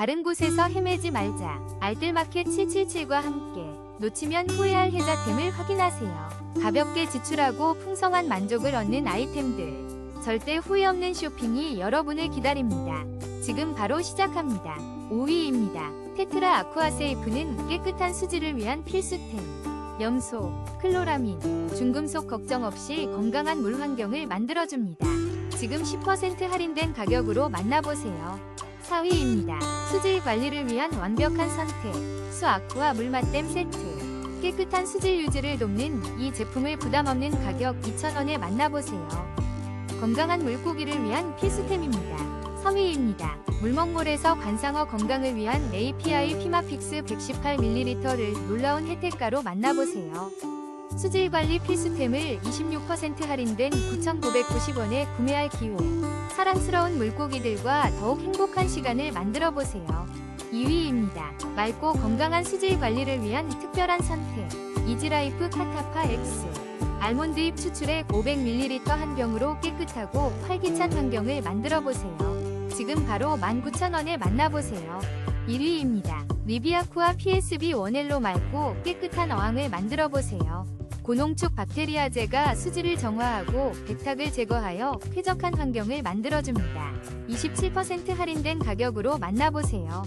다른 곳에서 헤매지 말자. 알뜰마켓 777과 함께 놓치면 후회할 혜자템을 확인하세요. 가볍게 지출하고 풍성한 만족을 얻는 아이템들. 절대 후회 없는 쇼핑이 여러분을 기다립니다. 지금 바로 시작합니다. 5위입니다. 테트라 아쿠아 세이프는 깨끗한 수질을 위한 필수템. 염소, 클로라민, 중금속 걱정 없이 건강한 물 환경을 만들어줍니다. 지금 10% 할인된 가격으로 만나보세요. 4위입니다. 수질 관리를 위한 완벽한 선택. 수 아쿠아 물맛댐 세트. 깨끗한 수질 유지를 돕는 이 제품을 부담 없는 가격 2,000원에 만나보세요. 건강한 물고기를 위한 필수템입니다. 3위입니다. 물먹물에서 관상어 건강을 위한 API 피마픽스 118ml를 놀라운 혜택가로 만나보세요. 수질 관리 필수템을 26% 할인된 9,990원에 구매할 기회. 사랑스러운 물고기들과 더욱 행복한 시간을 만들어 보세요. 2위입니다. 맑고 건강한 수질 관리를 위한 특별한 선택. 이지라이프 카타파 X. 알몬드잎 추출액 500ml 한 병으로 깨끗하고 활기찬 환경을 만들어 보세요. 지금 바로 19,000원에 만나보세요. 1위입니다. 리비아쿠아 PSB 원헬로 맑고 깨끗한 어항을 만들어 보세요. 고농축 박테리아제가 수질을 정화하고 백탁을 제거하여 쾌적한 환경을 만들어줍니다. 27% 할인된 가격으로 만나보세요.